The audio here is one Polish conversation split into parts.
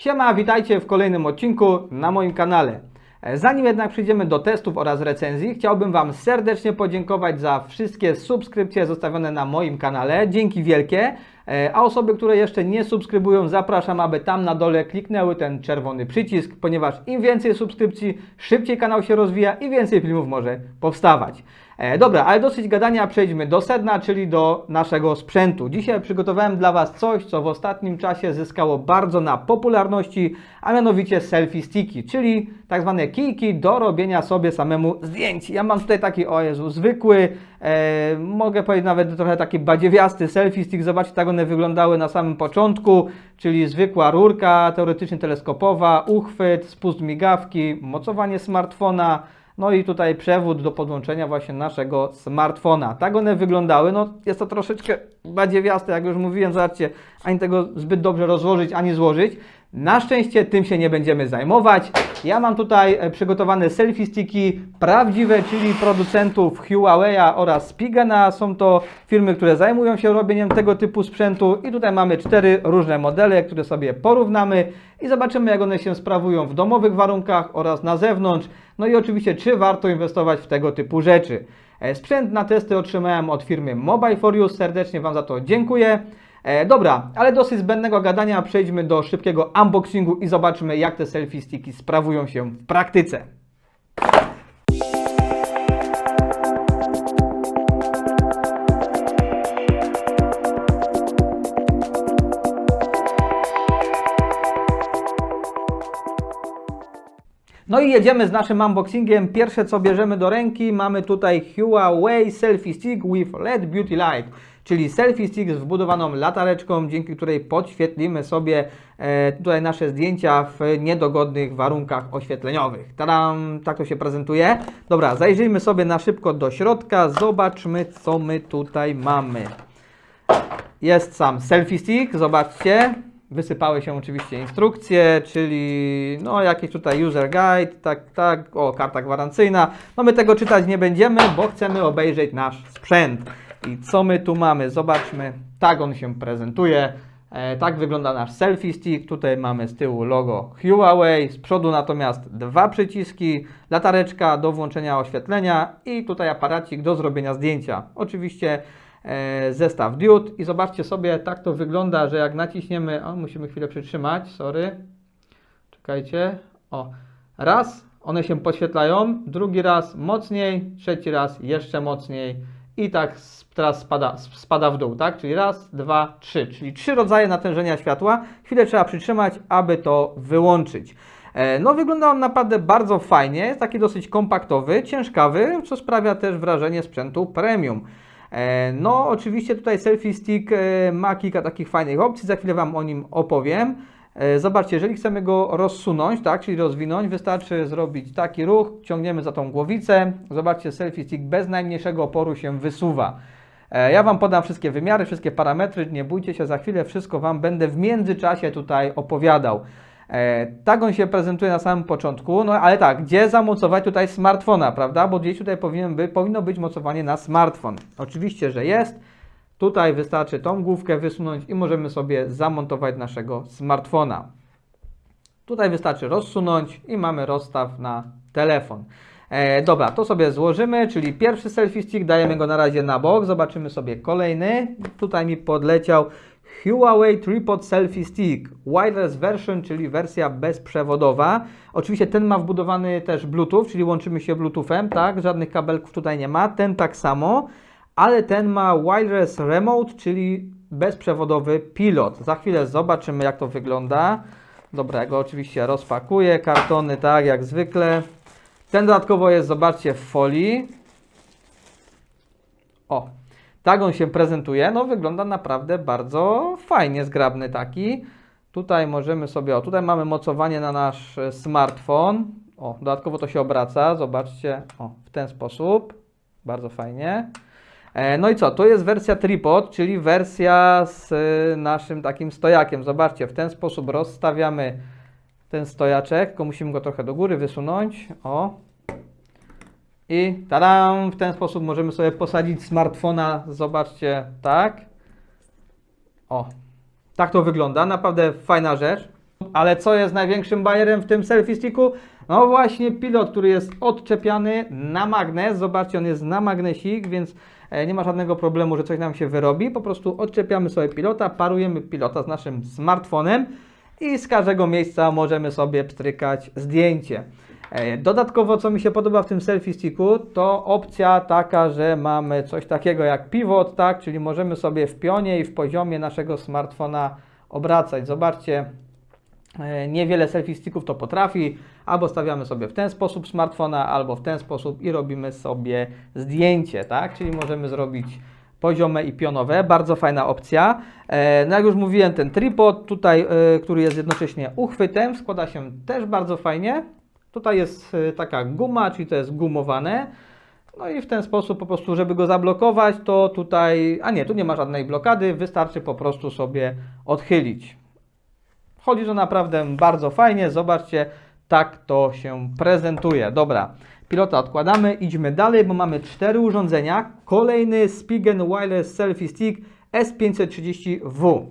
Siema, witajcie w kolejnym odcinku na moim kanale. E, Zanim jednak przejdziemy do testów oraz recenzji, chciałbym Wam serdecznie podziękować za wszystkie subskrypcje zostawione na moim kanale. Dzięki wielkie. E, A osoby, które jeszcze nie subskrybują, zapraszam, aby tam na dole kliknęły ten czerwony przycisk, ponieważ im więcej subskrypcji, szybciej kanał się rozwija i więcej filmów może powstawać. E, dobra, ale dosyć gadania, przejdźmy do sedna, czyli do naszego sprzętu. Dzisiaj przygotowałem dla Was coś, co w ostatnim czasie zyskało bardzo na popularności, a mianowicie selfie sticky, czyli tak zwane kijki do robienia sobie samemu zdjęć. Ja mam tutaj taki, o Jezu, zwykły, e, mogę powiedzieć nawet trochę taki badziewiasty selfie stick. Zobaczcie, tak one wyglądały na samym początku, czyli zwykła rurka, teoretycznie teleskopowa, uchwyt, spust migawki, mocowanie smartfona, no i tutaj przewód do podłączenia właśnie naszego smartfona. Tak one wyglądały. No jest to troszeczkę badziewiaste, jak już mówiłem, zobaczcie, ani tego zbyt dobrze rozłożyć, ani złożyć. Na szczęście tym się nie będziemy zajmować. Ja mam tutaj e, przygotowane selfie sticki prawdziwe, czyli producentów Huawei'a oraz Spigena. Są to firmy, które zajmują się robieniem tego typu sprzętu i tutaj mamy cztery różne modele, które sobie porównamy i zobaczymy jak one się sprawują w domowych warunkach oraz na zewnątrz. No i oczywiście czy warto inwestować w tego typu rzeczy. E, Sprzęt na testy otrzymałem od firmy Mobile for You. Serdecznie Wam za to dziękuję. E, dobra, ale dosyć zbędnego gadania, przejdźmy do szybkiego unboxingu i zobaczmy, jak te selfie sticki sprawują się w praktyce. No i jedziemy z naszym unboxingiem. Pierwsze co bierzemy do ręki, mamy tutaj Huawei Selfie Stick with LED Beauty Light, czyli selfie stick z wbudowaną latareczką, dzięki której podświetlimy sobie e, tutaj nasze zdjęcia w niedogodnych warunkach oświetleniowych. Tadam, tak to się prezentuje. Dobra, zajrzyjmy sobie na szybko do środka, zobaczmy co my tutaj mamy. Jest sam selfie stick, zobaczcie. Wysypały się oczywiście instrukcje, czyli no jakiś tutaj user guide, tak, tak, o karta gwarancyjna. No my tego czytać nie będziemy, bo chcemy obejrzeć nasz sprzęt. I co my tu mamy? Zobaczmy, tak on się prezentuje. E, tak wygląda nasz selfie stick. Tutaj mamy z tyłu logo Huawei, z przodu natomiast dwa przyciski, latareczka do włączenia oświetlenia i tutaj aparacik do zrobienia zdjęcia. Oczywiście zestaw diod i zobaczcie sobie, tak to wygląda, że jak naciśniemy, o musimy chwilę przytrzymać, sorry, czekajcie, o, raz, one się podświetlają, drugi raz mocniej, trzeci raz jeszcze mocniej i tak teraz spada, spada w dół, tak, czyli raz, dwa, trzy, czyli trzy rodzaje natężenia światła, chwilę trzeba przytrzymać, aby to wyłączyć. E, No, wygląda on naprawdę bardzo fajnie, jest taki dosyć kompaktowy, ciężkawy, co sprawia też wrażenie sprzętu premium. E, No, oczywiście tutaj selfie stick e, ma kilka takich fajnych opcji, za chwilę Wam o nim opowiem. E, Zobaczcie, jeżeli chcemy go rozsunąć, tak, czyli rozwinąć, wystarczy zrobić taki ruch, ciągniemy za tą głowicę. Zobaczcie, selfie stick bez najmniejszego oporu się wysuwa. Ja Wam podam wszystkie wymiary, wszystkie parametry, nie bójcie się, za chwilę wszystko Wam będę w międzyczasie tutaj opowiadał. E, tak on się prezentuje na samym początku, no ale tak, gdzie zamocować tutaj smartfona, prawda? Bo gdzieś tutaj powinien by, powinno być mocowanie na smartfon. Oczywiście, że jest. Tutaj wystarczy tą główkę wysunąć i możemy sobie zamontować naszego smartfona. Tutaj wystarczy rozsunąć i mamy rozstaw na telefon. E, dobra, to sobie złożymy, czyli pierwszy selfie stick, dajemy go na razie na bok, zobaczymy sobie kolejny. Tutaj mi podleciał Huawei Tripod Selfie Stick Wireless Version, czyli wersja bezprzewodowa. Oczywiście ten ma wbudowany też Bluetooth, czyli łączymy się Bluetoothem, tak? Żadnych kabelków tutaj nie ma. Ten tak samo, ale ten ma Wireless Remote, czyli bezprzewodowy pilot. Za chwilę zobaczymy jak to wygląda. Dobra, oczywiście rozpakuję, kartony tak jak zwykle. Ten dodatkowo jest, zobaczcie, w folii. O, tak on się prezentuje. No, wygląda naprawdę bardzo fajnie, zgrabny taki. Tutaj możemy sobie, o, tutaj mamy mocowanie na nasz e, smartfon. O, dodatkowo to się obraca, zobaczcie, o, w ten sposób. Bardzo fajnie. E, No i co? To jest wersja tripod, czyli wersja z e, naszym takim stojakiem. Zobaczcie, w ten sposób rozstawiamy ten stojaczek, tylko musimy go trochę do góry wysunąć. O. I tadam, w ten sposób możemy sobie posadzić smartfona. Zobaczcie, tak. O. Tak to wygląda, naprawdę fajna rzecz. Ale co jest największym bajerem w tym selfie sticku? No właśnie pilot, który jest odczepiany na magnes. Zobaczcie, on jest na magnesik, więc e, nie ma żadnego problemu, że coś nam się wyrobi. Po prostu odczepiamy sobie pilota, parujemy pilota z naszym smartfonem i z każdego miejsca możemy sobie pstrykać zdjęcie. E, Dodatkowo, co mi się podoba w tym selfie sticku, to opcja taka, że mamy coś takiego jak pivot, tak? Czyli możemy sobie w pionie i w poziomie naszego smartfona obracać. Zobaczcie, e, niewiele selfie sticków to potrafi. Albo stawiamy sobie w ten sposób smartfona, albo w ten sposób i robimy sobie zdjęcie, tak? Czyli możemy zrobić poziome i pionowe. Bardzo fajna opcja. E, No jak już mówiłem, ten tripod tutaj, który jest jednocześnie uchwytem, składa się też bardzo fajnie. Tutaj jest e, taka guma, czyli to jest gumowane. No i w ten sposób po prostu, żeby go zablokować, to tutaj, a nie, tu nie ma żadnej blokady, wystarczy po prostu sobie odchylić. Chodzi to naprawdę bardzo fajnie, zobaczcie, tak to się prezentuje. Dobra, pilota odkładamy, idźmy dalej, bo mamy cztery urządzenia. Kolejny Spigen Wireless Selfie Stick S530W.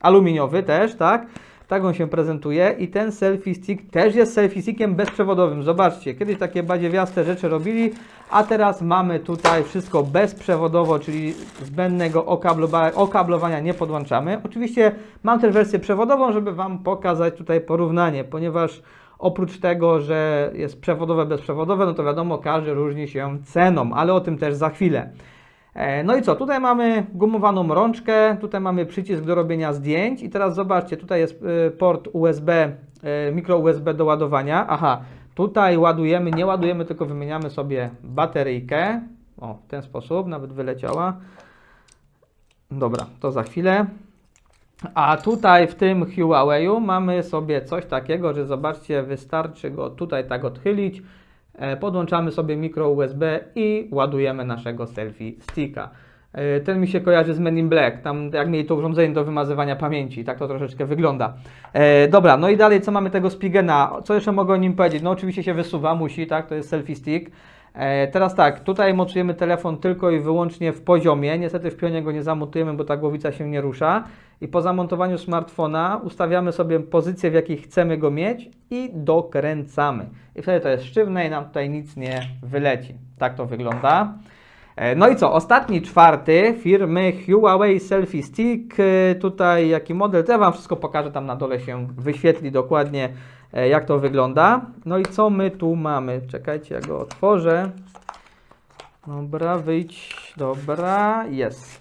Aluminiowy też, tak? Tak on się prezentuje i ten selfie stick też jest selfie stickiem bezprzewodowym. Zobaczcie, kiedyś takie badziewiaste rzeczy robili, a teraz mamy tutaj wszystko bezprzewodowo, czyli zbędnego okablowa- okablowania nie podłączamy. Oczywiście mam też wersję przewodową, żeby Wam pokazać tutaj porównanie, ponieważ oprócz tego, że jest przewodowe, bezprzewodowe, no to wiadomo, każdy różni się ceną, ale o tym też za chwilę. E, No i co? Tutaj mamy gumowaną rączkę, tutaj mamy przycisk do robienia zdjęć i teraz zobaczcie, tutaj jest y, port USB, y, mikro USB do ładowania. Aha, tutaj ładujemy, nie ładujemy, tylko wymieniamy sobie bateryjkę. O, w ten sposób, nawet wyleciała. Dobra, to za chwilę. A tutaj w tym Huawei'u mamy sobie coś takiego, że zobaczcie, wystarczy go tutaj tak odchylić, e, podłączamy sobie mikro USB i ładujemy naszego selfie sticka. E, Ten mi się kojarzy z Men in Black, tam jak mieli to urządzenie do wymazywania pamięci, tak to troszeczkę wygląda. E, dobra, no i dalej co mamy tego Spigena, co jeszcze mogę o nim powiedzieć? No oczywiście się wysuwa, musi, tak, to jest selfie stick. E, Teraz tak, tutaj mocujemy telefon tylko i wyłącznie w poziomie. Niestety w pionie go nie zamontujemy, bo ta głowica się nie rusza. I po zamontowaniu smartfona ustawiamy sobie pozycję, w jakiej chcemy go mieć i dokręcamy. I wtedy to jest sztywne i nam tutaj nic nie wyleci. Tak to wygląda. E, No i co? Ostatni, czwarty firmy Huawei Selfie Stick. E, Tutaj jaki model, to ja Wam wszystko pokażę, tam na dole się wyświetli dokładnie jak to wygląda. No i co my tu mamy? Czekajcie, ja go otworzę. Dobra, wyjdź. Dobra, jest.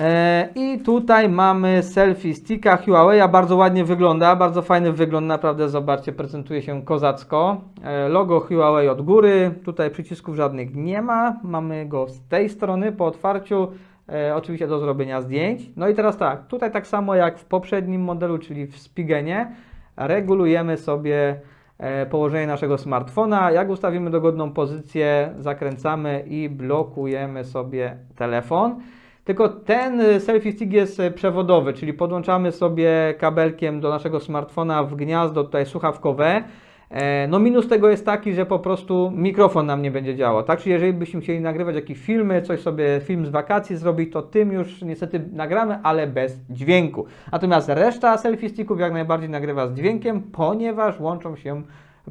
E, I tutaj mamy selfie sticka Huawei, bardzo ładnie wygląda, bardzo fajny wygląd, naprawdę zobaczcie, prezentuje się kozacko. E, Logo Huawei od góry, tutaj przycisków żadnych nie ma, mamy go z tej strony po otwarciu, e, oczywiście do zrobienia zdjęć. No i teraz tak, tutaj tak samo jak w poprzednim modelu, czyli w Spigenie, regulujemy sobie e, położenie naszego smartfona. Jak ustawimy dogodną pozycję, zakręcamy i blokujemy sobie telefon. Tylko ten y, selfie stick jest przewodowy, czyli podłączamy sobie kabelkiem do naszego smartfona w gniazdo tutaj słuchawkowe. E, No minus tego jest taki, że po prostu mikrofon nam nie będzie działał, tak? Czyli jeżeli byśmy chcieli nagrywać jakieś filmy, coś sobie, film z wakacji zrobić, to tym już niestety nagramy, ale bez dźwięku. Natomiast reszta selfie sticków jak najbardziej nagrywa z dźwiękiem, ponieważ łączą się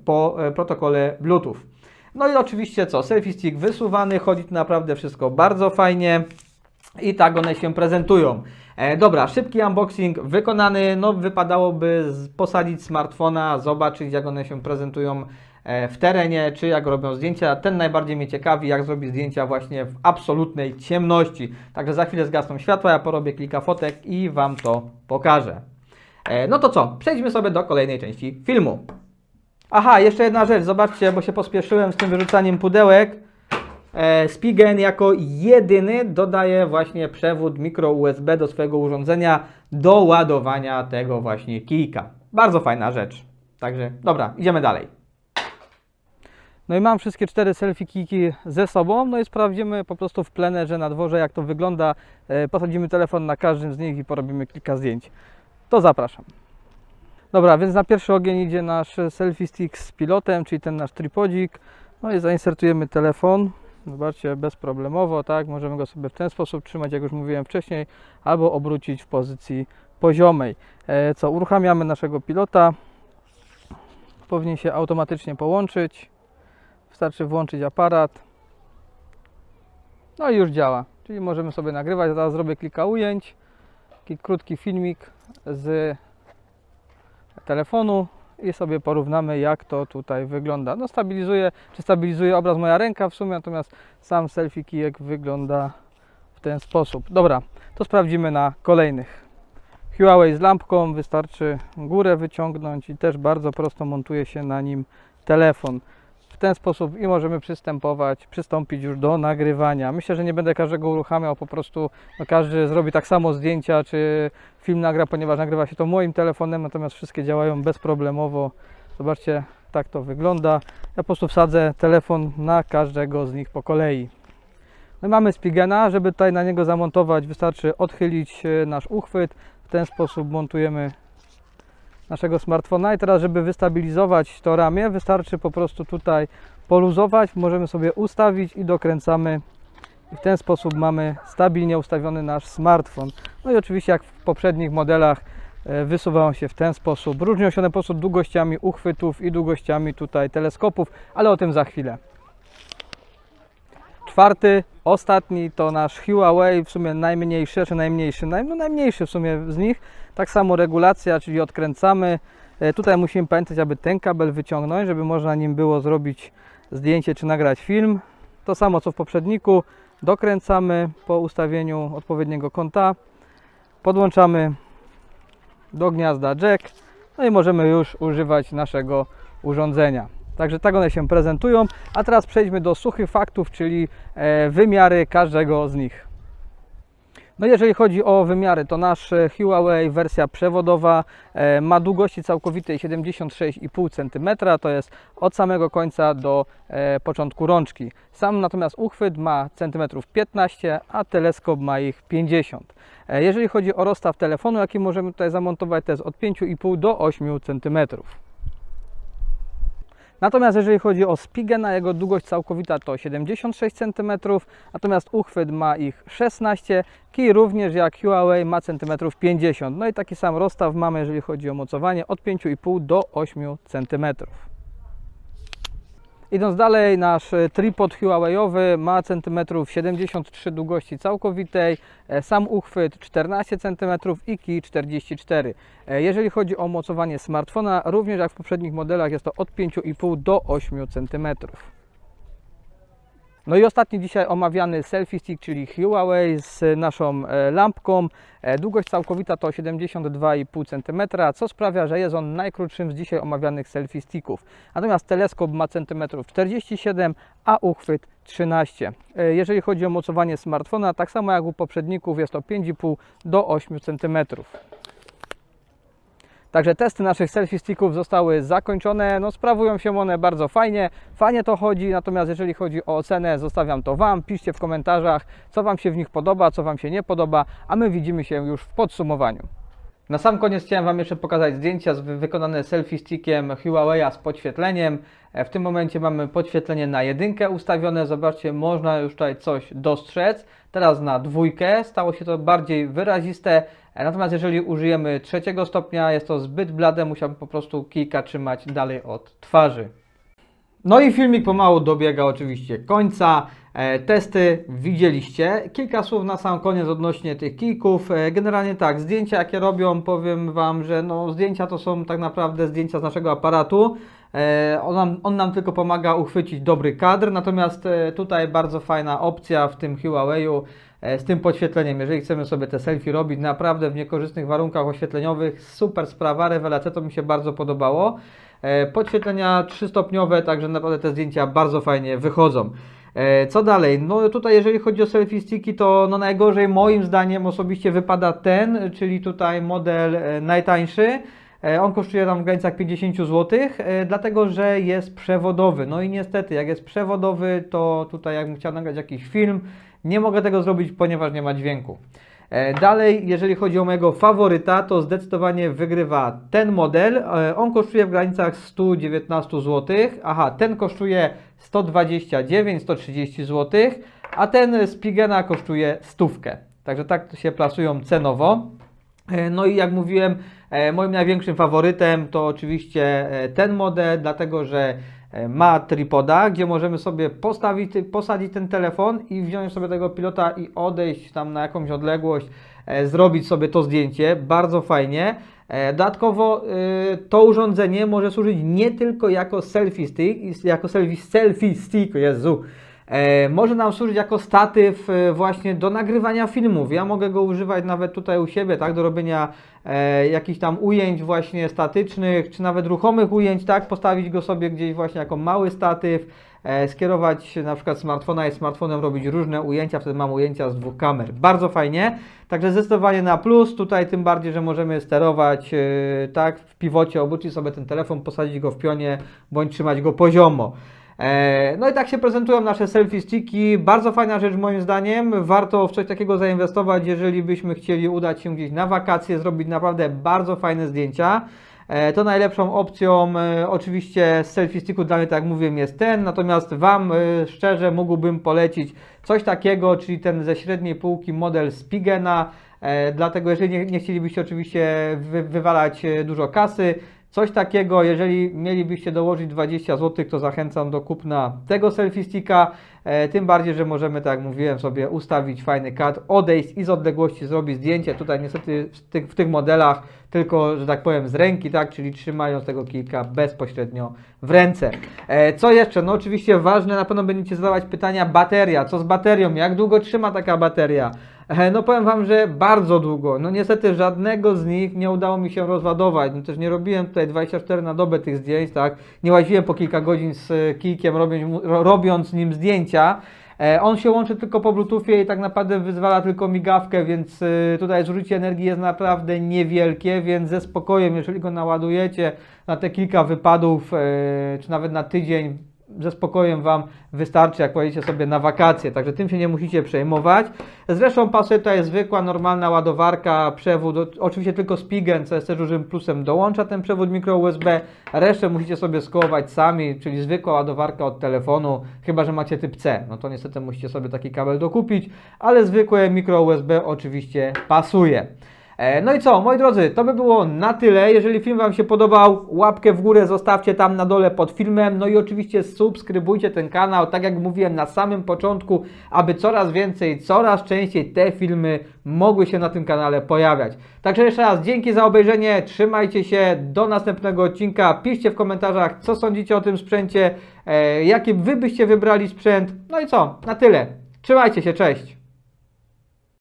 po e, protokole Bluetooth. No i oczywiście co, selfie stick wysuwany, chodzi tu naprawdę wszystko bardzo fajnie. I tak one się prezentują. E, dobra, szybki unboxing wykonany. No, wypadałoby posadzić smartfona, zobaczyć jak one się prezentują e, w terenie, czy jak robią zdjęcia. Ten najbardziej mnie ciekawi, jak zrobić zdjęcia właśnie w absolutnej ciemności. Także za chwilę zgasną światła, ja porobię kilka fotek i Wam to pokażę. E, no to co, przejdźmy sobie do kolejnej części filmu. Aha, jeszcze jedna rzecz, zobaczcie, bo się pospieszyłem z tym wyrzucaniem pudełek. E, Spigen jako jedyny dodaje właśnie przewód mikro USB do swojego urządzenia do ładowania tego właśnie kijka. Bardzo fajna rzecz. Także dobra, idziemy dalej. No i mam wszystkie cztery selfie kijki ze sobą, no i sprawdzimy po prostu w plenerze na dworze jak to wygląda. E, Posadzimy telefon na każdym z nich i porobimy kilka zdjęć. To zapraszam. Dobra, więc na pierwszy ogień idzie nasz selfie stick z pilotem, czyli ten nasz tripodzik. No i zainsertujemy telefon. Zobaczcie, bezproblemowo, tak? Możemy go sobie w ten sposób trzymać, jak już mówiłem wcześniej, albo obrócić w pozycji poziomej. E, Co, uruchamiamy naszego pilota. Powinien się automatycznie połączyć. Wystarczy włączyć aparat. No i już działa. Czyli możemy sobie nagrywać. Zaraz zrobię kilka ujęć. Taki krótki filmik z telefonu i sobie porównamy jak to tutaj wygląda. No stabilizuje, czy stabilizuje obraz moja ręka w sumie, natomiast sam selfie kijek wygląda w ten sposób. Dobra, to sprawdzimy na kolejnych. Huawei z lampką, wystarczy górę wyciągnąć i też bardzo prosto montuje się na nim telefon. Ten sposób i możemy przystępować, przystąpić już do nagrywania. Myślę, że nie będę każdego uruchamiał, po prostu no każdy zrobi tak samo zdjęcia, czy film nagra, ponieważ nagrywa się to moim telefonem, natomiast wszystkie działają bezproblemowo. Zobaczcie, tak to wygląda. Ja po prostu wsadzę telefon na każdego z nich po kolei. No mamy Spigena, żeby tutaj na niego zamontować wystarczy odchylić e, nasz uchwyt. W ten sposób montujemy naszego smartfona i teraz żeby wystabilizować to ramię wystarczy po prostu tutaj poluzować, możemy sobie ustawić i dokręcamy i w ten sposób mamy stabilnie ustawiony nasz smartfon. No i oczywiście jak w poprzednich modelach e, wysuwają się w ten sposób. Różnią się one po prostu długościami uchwytów i długościami tutaj teleskopów, ale o tym za chwilę. Czwarty, ostatni to nasz Huawei, w sumie najmniejszy, czy najmniejszy, naj, no najmniejszy w sumie z nich. Tak samo regulacja, czyli odkręcamy. E, Tutaj musimy pamiętać, aby ten kabel wyciągnąć, żeby można nim było zrobić zdjęcie czy nagrać film. To samo co w poprzedniku. Dokręcamy po ustawieniu odpowiedniego kąta. Podłączamy do gniazda jack. No i możemy już używać naszego urządzenia. Także tak one się prezentują. A teraz przejdźmy do suchych faktów, czyli e, wymiary każdego z nich. No jeżeli chodzi o wymiary, to nasz Huawei wersja przewodowa e, ma długości całkowitej 76,5 cm, to jest od samego końca do e, początku rączki. Sam natomiast uchwyt ma centymetrów 15, a teleskop ma ich 50. E, Jeżeli chodzi o rozstaw telefonu, jaki możemy tutaj zamontować, to jest od 5,5 do 8 cm. Natomiast jeżeli chodzi o Spigena, jego długość całkowita to 76 cm, natomiast uchwyt ma ich 16, kij również jak Huawei ma centymetrów 50. No i taki sam rozstaw mamy, jeżeli chodzi o mocowanie, od 5,5 do 8 cm. Idąc dalej, nasz e, tripod Huawei'owy ma centymetrów 73 długości całkowitej, e, sam uchwyt 14 cm i kij 44. E, Jeżeli chodzi o mocowanie smartfona, również jak w poprzednich modelach jest to od 5,5 do 8 cm. No i ostatni dzisiaj omawiany selfie stick, czyli Huawei z naszą e, lampką. E, Długość całkowita to 72,5 cm, co sprawia, że jest on najkrótszym z dzisiaj omawianych selfie sticków. Natomiast teleskop ma centymetrów 47, a uchwyt 13. E, Jeżeli chodzi o mocowanie smartfona, tak samo jak u poprzedników jest to 5,5 do 8 cm. Także testy naszych selfie sticków zostały zakończone. No, sprawują się one bardzo fajnie. Fajnie to chodzi, natomiast jeżeli chodzi o ocenę, zostawiam to Wam. Piszcie w komentarzach, co Wam się w nich podoba, co Wam się nie podoba, a my widzimy się już w podsumowaniu. Na sam koniec chciałem Wam jeszcze pokazać zdjęcia wykonane selfie stickiem Huawei z podświetleniem. E, W tym momencie mamy podświetlenie na jedynkę ustawione. Zobaczcie, można już tutaj coś dostrzec. Teraz na dwójkę stało się to bardziej wyraziste. E, Natomiast jeżeli użyjemy trzeciego stopnia, jest to zbyt blade, musiałbym po prostu kilka trzymać dalej od twarzy. No i filmik pomału dobiega oczywiście końca. E, testy widzieliście. Kilka słów na sam koniec odnośnie tych kijków. E, generalnie tak, zdjęcia jakie robią, powiem Wam, że no, zdjęcia to są tak naprawdę zdjęcia z naszego aparatu. E, on, nam, on nam tylko pomaga uchwycić dobry kadr, natomiast tutaj bardzo fajna opcja w tym Huawei'u z tym podświetleniem. Jeżeli chcemy sobie te selfie robić naprawdę w niekorzystnych warunkach oświetleniowych, super sprawa, rewelacja, to mi się bardzo podobało. Podświetlenia trzystopniowe, także naprawdę te zdjęcia bardzo fajnie wychodzą. E, Co dalej? No tutaj jeżeli chodzi o selfie sticki, to no najgorzej moim zdaniem osobiście wypada ten, czyli tutaj model e, najtańszy. E, On kosztuje tam w granicach 50 zł, dlatego że jest przewodowy. No i niestety, jak jest przewodowy, to tutaj jakbym chciał nagrać jakiś film, nie mogę tego zrobić, ponieważ nie ma dźwięku. E, Dalej, jeżeli chodzi o mojego faworyta, to zdecydowanie wygrywa ten model. E, On kosztuje w granicach 119 zł. Aha, ten kosztuje 129, 130 zł, a ten z Pigena kosztuje stówkę. Także tak się plasują cenowo. E, No i jak mówiłem, moim największym faworytem to oczywiście ten model, dlatego że ma tripoda, gdzie możemy sobie postawić, posadzić ten telefon i wziąć sobie tego pilota i odejść tam na jakąś odległość, e, zrobić sobie to zdjęcie. Bardzo fajnie. E, Dodatkowo e, to urządzenie może służyć nie tylko jako selfie stick, jako selfie, selfie stick, Jezu, E, może nam służyć jako statyw e, właśnie do nagrywania filmów. Ja mogę go używać nawet tutaj u siebie, tak, do robienia e, jakichś tam ujęć właśnie statycznych, czy nawet ruchomych ujęć, tak, postawić go sobie gdzieś właśnie jako mały statyw, e, skierować na przykład smartfona i smartfonem robić różne ujęcia, wtedy mam ujęcia z dwóch kamer. Bardzo fajnie, także zdecydowanie na plus, tutaj tym bardziej, że możemy sterować, e, tak, w pivocie obrócić sobie ten telefon, posadzić go w pionie, bądź trzymać go poziomo. E, No i tak się prezentują nasze selfie sticki. Bardzo fajna rzecz moim zdaniem. Warto w coś takiego zainwestować, jeżeli byśmy chcieli udać się gdzieś na wakacje, zrobić naprawdę bardzo fajne zdjęcia. E, To najlepszą opcją e, oczywiście z selfie sticku dla mnie, tak jak mówiłem, jest ten. Natomiast Wam szczerze mógłbym polecić coś takiego, czyli ten ze średniej półki model Spigena. Dlatego jeżeli nie, nie chcielibyście oczywiście wy, wywalać dużo kasy, Coś takiego, jeżeli mielibyście dołożyć 20 zł, to zachęcam do kupna tego selfie sticka. E, tym bardziej, że możemy, tak jak mówiłem, sobie ustawić fajny kadr, odejść i z odległości zrobić zdjęcie. Tutaj niestety w tych, w tych modelach tylko, że tak powiem, z ręki, tak, czyli trzymając tego kilka bezpośrednio w ręce. E, co jeszcze? No oczywiście ważne, na pewno będziecie zadawać pytania, bateria. Co z baterią? Jak długo trzyma taka bateria? E, No powiem Wam, że bardzo długo. No niestety żadnego z nich nie udało mi się rozładować. No też nie robiłem tutaj 24 na dobę tych zdjęć, tak? Nie łaziłem po kilka godzin z e, kijkiem robiąc, robiąc nim zdjęcia. E, On się łączy tylko po Bluetoothie i tak naprawdę wyzwala tylko migawkę, więc tutaj zużycie energii jest naprawdę niewielkie, więc ze spokojem, jeżeli go naładujecie na te kilka wypadów, czy nawet na tydzień, ze spokojem Wam wystarczy, jak pojedziecie sobie na wakacje, także tym się nie musicie przejmować. Zresztą pasuje tutaj zwykła, normalna ładowarka, przewód, oczywiście tylko Spigen, co jest też dużym plusem, dołącza ten przewód mikro USB, resztę musicie sobie skołować sami, czyli zwykła ładowarka od telefonu, chyba że macie typ C, no to niestety musicie sobie taki kabel dokupić, ale zwykłe mikro USB oczywiście pasuje. E, No i co, moi drodzy, to by było na tyle. Jeżeli film Wam się podobał, łapkę w górę zostawcie tam na dole pod filmem. No i oczywiście subskrybujcie ten kanał, tak jak mówiłem na samym początku, aby coraz więcej, coraz częściej te filmy mogły się na tym kanale pojawiać. Także jeszcze raz dzięki za obejrzenie, trzymajcie się, do następnego odcinka. Piszcie w komentarzach, co sądzicie o tym sprzęcie, e, jaki Wy byście wybrali sprzęt. No i co, na tyle. Trzymajcie się, cześć!